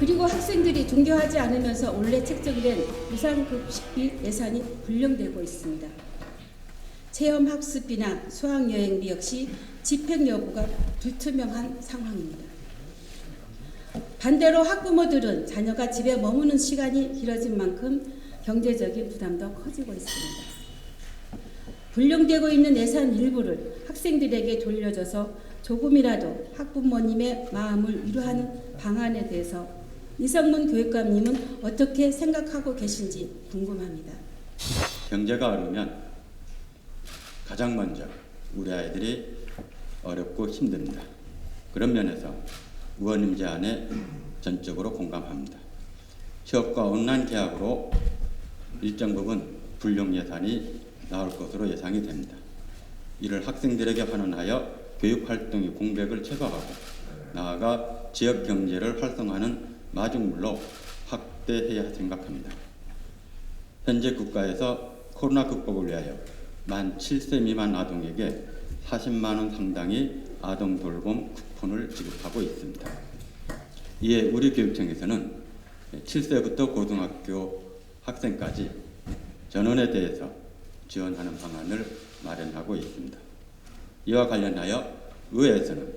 그리고 학생들이 등교하지 않으면서 원래 책정된 무상급식비 예산이 불령되고 있습니다. 체험학습비나 수학여행비 역시 집행 여부가 불투명한 상황입니다. 반대로 학부모들은 자녀가 집에 머무는 시간이 길어진 만큼 경제적인 부담도 커지고 있습니다. 불용되고 있는 예산 일부를 학생들에게 돌려줘서 조금이라도 학부모님의 마음을 위로하는 방안에 대해서 이성문 교육감님은 어떻게 생각하고 계신지 궁금합니다. 경제가 어려우면 가장 먼저 우리 아이들이 어렵고 힘듭니다. 그런 면에서 의원님 제안에 전적으로 공감합니다. 취업과 온라인 계약으로 일정 부분 불용 예산이 나올 것으로 예상이 됩니다. 이를 학생들에게 환원하여 교육 활동의 공백을 최소화하고 나아가 지역 경제를 활성화하는 마중물로 확대해야 생각합니다. 현재 국가에서 코로나 극복을 위하여 만 7세 미만 아동에게 40만 원 상당의 아동 돌봄 쿠폰을 지급하고 있습니다. 이에 우리 교육청에서는 7세부터 고등학교 학생까지 전원에 대해서 지원하는 방안을 마련하고 있습니다. 이와 관련하여 의회에서는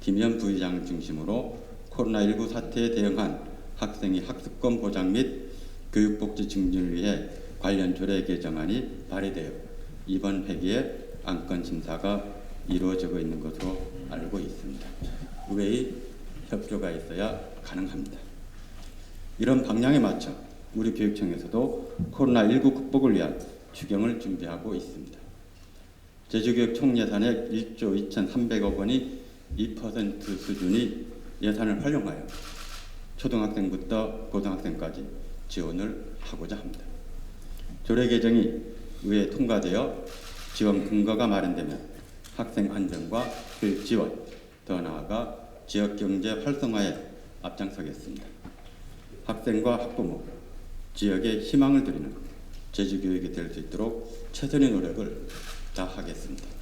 김현 부의장을 중심으로 코로나19 사태에 대응한 학생의 학습권 보장 및 교육복지 증진을 위해 관련 조례 개정안이 발의되어 이번 회기에 안건 심사가 이루어지고 있는 것으로 알고 있습니다. 의회의 협조가 있어야 가능합니다. 이런 방향에 맞춰 우리 교육청에서도 코로나19 극복을 위한 추경을 준비하고 있습니다. 제주교육 총 예산의 1조 2,300억 원이 2% 수준의 예산을 활용하여 초등학생부터 고등학생까지 지원을 하고자 합니다. 조례 개정이 의회 통과되어 지원 근거가 마련되면 학생 안전과 교육 지원, 더 나아가 지역 경제 활성화에 앞장서겠습니다. 학생과 학부모, 지역에 희망을 드리는 제주 교육이 될 수 있도록 최선의 노력을 다하겠습니다.